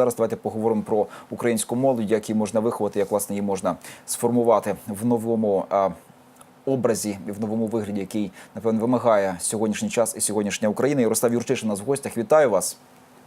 зараз давайте поговоримо про українську молодь, як її можна виховати, як власне її можна сформувати в новому. Образі і в новому вигляді, який напевно вимагає сьогоднішній час і сьогоднішня Україна. Ярослав Юрчишин у нас в гостях. Вітаю вас.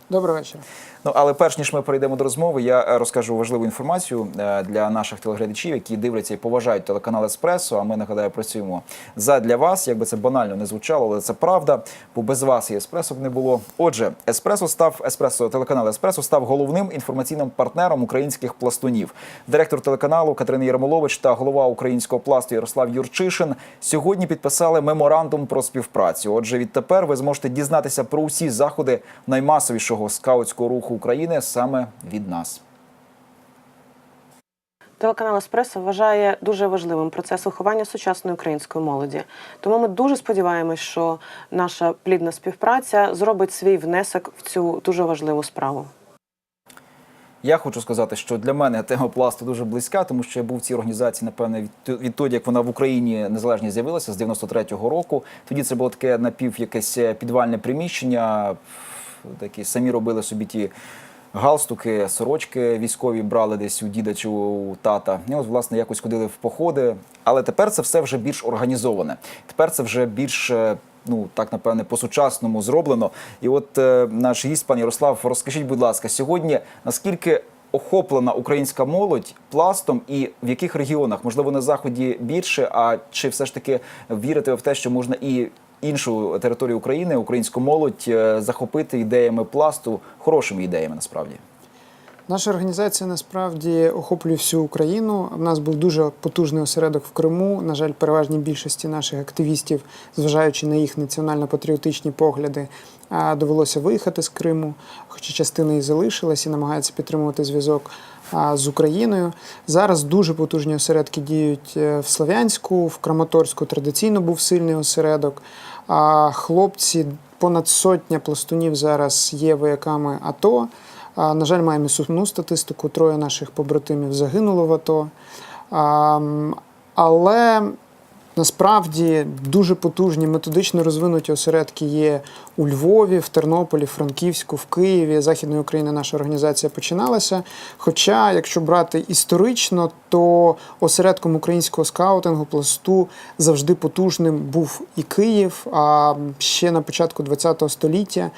Добрий вечір. Ну але перш ніж ми перейдемо до розмови, я е, розкажу важливу інформацію е, для наших телеглядачів, які дивляться і поважають телеканал Еспресо. А ми нагадаю працюємо задля вас. Якби це банально не звучало, але це правда. Бо без вас і еспресо б не було. Отже, еспресо став еспресо телеканал Еспресо став головним інформаційним партнером українських пластунів. Директор телеканалу Катерина Єрмолович та голова українського пласту Ярослав Юрчишин сьогодні підписали меморандум про співпрацю. Отже, відтепер ви зможете дізнатися про усі заходи наймасовішого скаутського руху України саме від нас. Телеканал Еспресо вважає дуже важливим процес виховання сучасної української молоді. Тому ми дуже сподіваємось, що наша плідна співпраця зробить свій внесок в цю дуже важливу справу. Я хочу сказати, що для мене тема пласту дуже близька, тому що я був в цій організації, напевне, відтоді, як вона в Україні незалежні з'явилася з 93-го року. Тоді це було таке напів якесь е, підвальне приміщення. Такі самі робили собі ті галстуки, сорочки військові брали десь у діда чи у тата. І от, власне, якось ходили в походи. Але тепер це все вже більш організоване. Тепер це вже більш. е, Ну так напевне по-сучасному зроблено. І от е, наш гість, пан Ярослав, розкажіть, будь ласка, сьогодні наскільки охоплена українська молодь пластом, і в яких регіонах можливо на заході більше? А чи все ж таки вірите в те, що можна і іншу територію України, українську молодь е, захопити ідеями пласту, хорошими ідеями насправді? Наша організація насправді охоплює всю Україну. У нас був дуже потужний осередок в Криму. На жаль, переважній більшості наших активістів, зважаючи на їх національно-патріотичні погляди, довелося виїхати з Криму, хоча частина і залишилась і намагається підтримувати зв'язок з Україною. Зараз дуже потужні осередки діють е, в Слов'янську, в Краматорську традиційно був сильний осередок. А хлопці, понад сотня пластунів зараз є вояками АТО. На жаль, маємо сумну статистику. Троє наших побратимів загинуло в АТО. Але насправді дуже потужні методично розвинуті осередки є у Львові, в Тернополі, Франківську, в Києві. Західної України наша організація починалася. Хоча, якщо брати історично, то осередком українського скаутингу пласту завжди потужним був і Київ. А ще на початку ХХ століття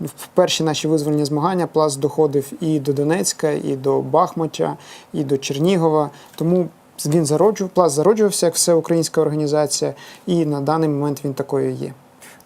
в перші наші визвольні змагання пласт доходив і до Донецька, і до Бахмача, і до Чернігова. Тому він зароджував, пласт зароджувався як всеукраїнська організація, і на даний момент він такою є.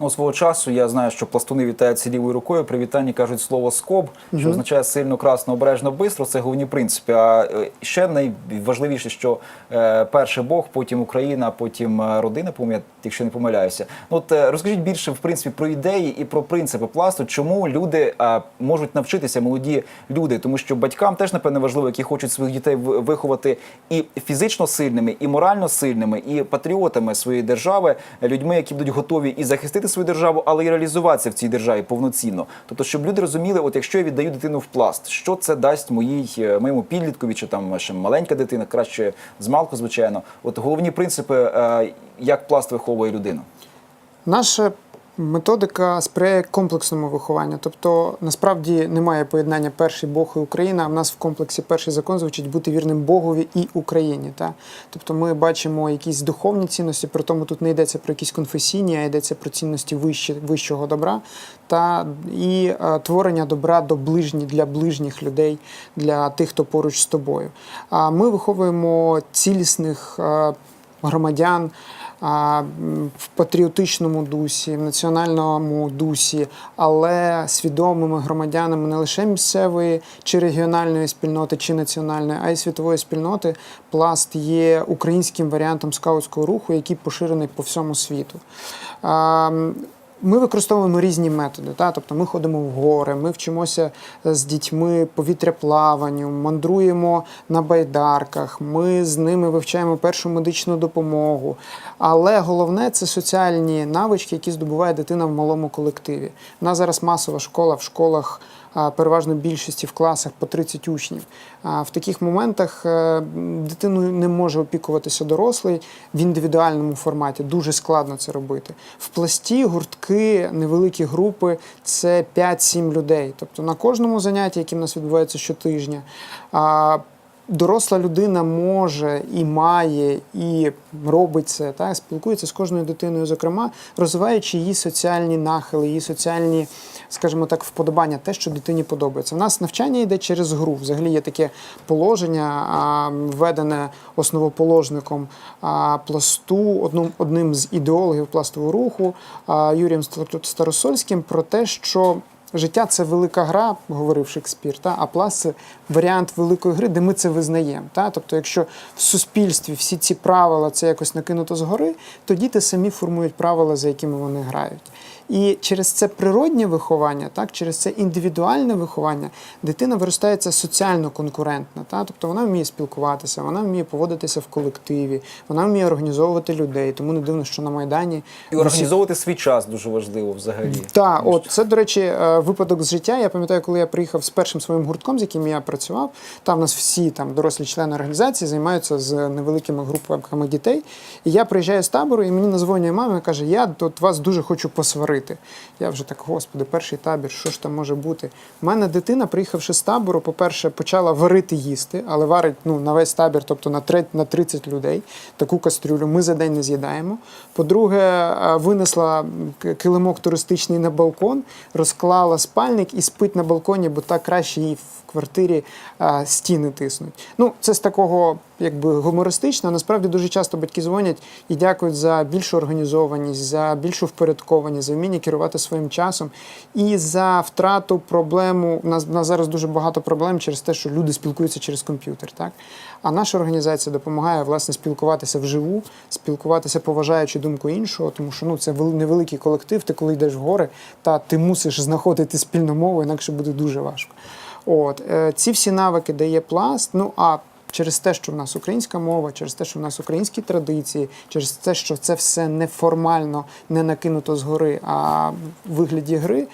Ну, свого часу я знаю, що пластуни вітаються лівою рукою. При вітанні кажуть слово скоб, що означає сильно, красно, обережно, бистро. Це головні принципи. А е, ще найважливіше, що е, перший Бог, потім Україна, потім е, родина, пом'ят, якщо не помиляюся. Ну от е, розкажіть більше в принципі про ідеї і про принципи пласту. Чому люди е, можуть навчитися, молоді люди, тому що батькам теж напевне важливо, які хочуть своїх дітей виховати і фізично сильними, і морально сильними, і патріотами своєї держави, людьми, які будуть готові і захистити свою державу, але і реалізуватися в цій державі повноцінно. Тобто, щоб люди розуміли, от якщо я віддаю дитину в пласт, що це дасть моїй е, моєму підліткові, чи там ще маленька дитина, краще з малку, звичайно. От головні принципи, е, як пласт виховує людину. Наша методика сприяє комплексному вихованню. Тобто, насправді немає поєднання перший Бог і Україна. А в нас в комплексі перший закон звучить бути вірним Богові і Україні. Та? Тобто ми бачимо якісь духовні цінності, при тому тут не йдеться про якісь конфесійні, а йдеться про цінності вищі, вищого добра та і е, творення добра до ближні для ближніх людей, для тих, хто поруч з тобою. А ми виховуємо цілісних е, громадян а, в патріотичному дусі, в національному дусі, але свідомими громадянами не лише місцевої чи регіональної спільноти, чи національної, а й світової спільноти. Пласт є українським варіантом скаутського руху, який поширений по всьому світу. Ми використовуємо різні методи. Та? Тобто ми ходимо в гори, ми вчимося з дітьми повітряплаванню, мандруємо на байдарках, ми з ними вивчаємо першу медичну допомогу. Але головне це соціальні навички, які здобуває дитина в малому колективі. У нас зараз масова школа в школах переважно більшості в класах по 30 учнів. А в таких моментах е, дитиною не може опікуватися дорослий в індивідуальному форматі. Дуже складно це робити. В пласті гуртки, невеликі групи це 5-7 людей. Тобто на кожному занятті, яке в нас відбувається щотижня. Доросла людина може і має, і робить це, так, спілкується з кожною дитиною, зокрема, розвиваючи її соціальні нахили, її соціальні, скажімо так, вподобання, те, що дитині подобається. У нас навчання йде через гру. Взагалі є таке положення, введене основоположником пласту, одним, з ідеологів пластового руху Юрієм Стар- Старосольським, про те, що Життя це велика гра, говорив Шекспір, та? а пласт це варіант великої гри, де ми це визнаємо. Та? Тобто, якщо в суспільстві всі ці правила це якось накинуто згори, то діти самі формують правила, за якими вони грають. І через це природнє виховання, так, через це індивідуальне виховання, дитина виростається соціально конкурентна. Та? Тобто вона вміє спілкуватися, вона вміє поводитися в колективі, вона вміє організовувати людей. Тому не дивно, що на Майдані І організовувати свій час дуже важливо взагалі. так, от це, до речі, е, випадок з життя. Я пам'ятаю, коли я приїхав з першим своїм гуртком, з яким я працював. Там у нас всі там дорослі члени організації займаються з невеликими групами дітей. І я приїжджаю з табору, і мені назвонює мама і каже: Я тут вас дуже хочу посварити. Я вже так, господи, перший табір, що ж там може бути? У мене дитина, приїхавши з табору, по-перше, почала варити їсти, але варить ну, на весь табір, тобто на на 30 людей. Таку кастрюлю ми за день не з'їдаємо. По-друге, е, винесла килимок туристичний на балкон, розклала спальник і спить на балконі, бо так краще їй в квартирі а, стіни тиснуть. Ну, це з такого якби гумористично. Насправді дуже часто батьки дзвонять і дякують за більшу організованість, за більшу впорядкованість, за вміння керувати своїм часом і за втрату проблему. У нас, у нас зараз дуже багато проблем через те, що люди спілкуються через комп'ютер. Так? А наша організація допомагає власне спілкуватися вживу, спілкуватися, поважаючи думку іншого, тому що ну, це вел- невеликий колектив. Ти коли йдеш в гори, та ти мусиш знаходити спільну мову, інакше буде дуже важко. От е, ці всі навики дає пласт. Ну а через те, що в нас українська мова, через те, що в нас українські традиції, через те, що це все неформально, не накинуто згори, а в вигляді гри,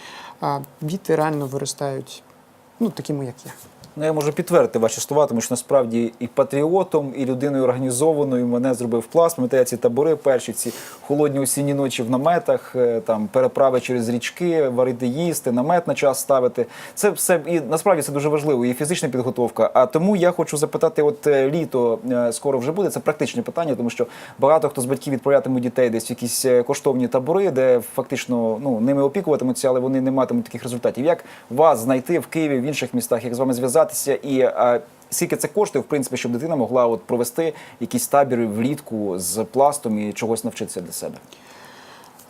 діти реально виростають ну, такими, як я. Ну, я можу підтвердити ваші слова, тому що насправді і патріотом, і людиною організованою мене зробив пласт. Пам'ятаю ці табори перші, ці холодні осінні ночі в наметах, е, там переправи через річки, варити їсти, намет на час ставити. Це все і насправді це дуже важливо, і фізична підготовка. А тому я хочу запитати: от е, літо е, скоро вже буде. Це практичне питання, тому що багато хто з батьків відправлятимуть дітей десь в якісь коштовні табори, де фактично ну ними опікуватимуться, але вони не матимуть таких результатів. Як вас знайти в Києві, в інших містах, як з вами зв'язатися і скільки це коштує, в принципі, щоб дитина могла от провести якісь табіри влітку з пластом і чогось навчитися для себе?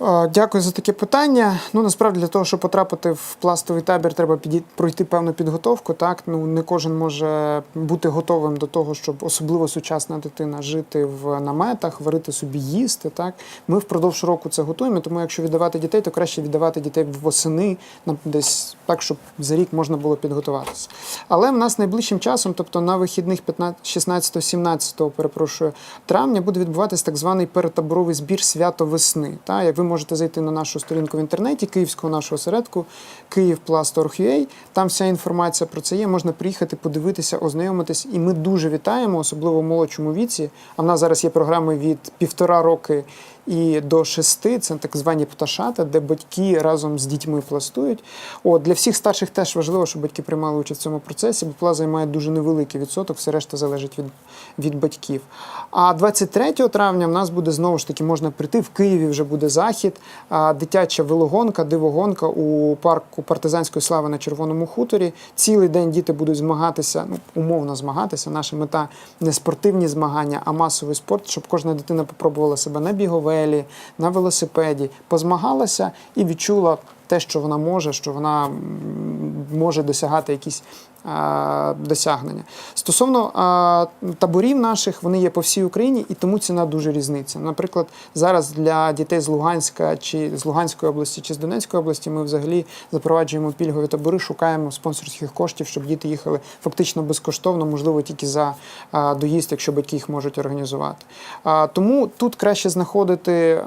Е, Дякую за таке питання. Ну насправді для того, щоб потрапити в пластовий табір, треба пройти певну підготовку. Так ну не кожен може бути готовим до того, щоб особливо сучасна дитина жити в наметах, варити собі їсти. Так ми впродовж року це готуємо. Тому якщо віддавати дітей, то краще віддавати дітей восени, на- десь так, щоб за рік можна було підготуватися. Але в нас найближчим часом, тобто на вихідних 16-17, перепрошую, травня, буде відбуватися так званий перетаборовий збір свято весни. Та як ви можете зайти на нашу сторінку в інтернеті Київського нашого осередку KiївPlast.org.ua, Там вся інформація про це є. Можна приїхати, подивитися, ознайомитись. І ми дуже вітаємо, особливо в молодшому віці. А в нас зараз є програми від півтора роки і до шести. Це так звані пташата, де батьки разом з дітьми пластують. От для всіх старших теж важливо, щоб батьки приймали участь в цьому процесі, бо пласт займає дуже невеликий відсоток, все решта залежить від, від батьків. А 23 травня в нас буде знову ж таки можна прийти в Києві. Вже буде захід, дитяча велогонка, дивогонка у парку партизанської слави на Червоному хуторі. Цілий день діти будуть змагатися, ну умовно змагатися. Наша мета не спортивні змагання, а масовий спорт, щоб кожна дитина попробувала себе на біговелі, на велосипеді, позмагалася і відчула те, що вона може, що вона може досягати якісь досягнення. Стосовно таборів наших, вони є по всій Україні, і тому ціна дуже різниця. Наприклад, зараз для дітей з Луганська чи з Луганської області чи з Донецької області ми взагалі запроваджуємо пільгові табори, шукаємо спонсорських коштів, щоб діти їхали фактично безкоштовно, можливо, тільки за доїзд, якщо батьки їх можуть організувати. Тому тут краще знаходити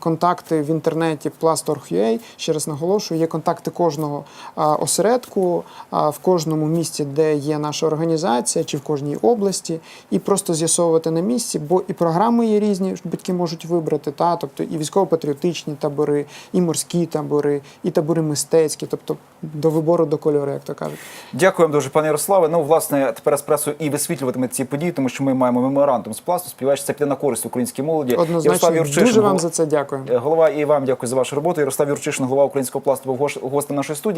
контакти в інтернеті Plast.org.ua. Ще раз наголошую, є контакти кожного осередку в кожному місті, де є наша організація, чи в кожній області, і просто з'ясовувати на місці, бо і програми є різні, батьки можуть вибрати, та тобто і військово-патріотичні табори, і морські табори, і табори мистецькі, тобто до вибору до кольору, як то кажуть. Дякуємо дуже, пане Ярославе. Ну, власне, тепер еспресо і висвітлюватиме ці події, тому що ми маємо меморандум з пласту. Що це піде на користь українській молоді. Однозначно, Ярослав дуже вам голова- за це дякую. Голова і вам дякую за вашу роботу. Ярослав Юрчишин, голова українського пласту, був гостем нашої студії.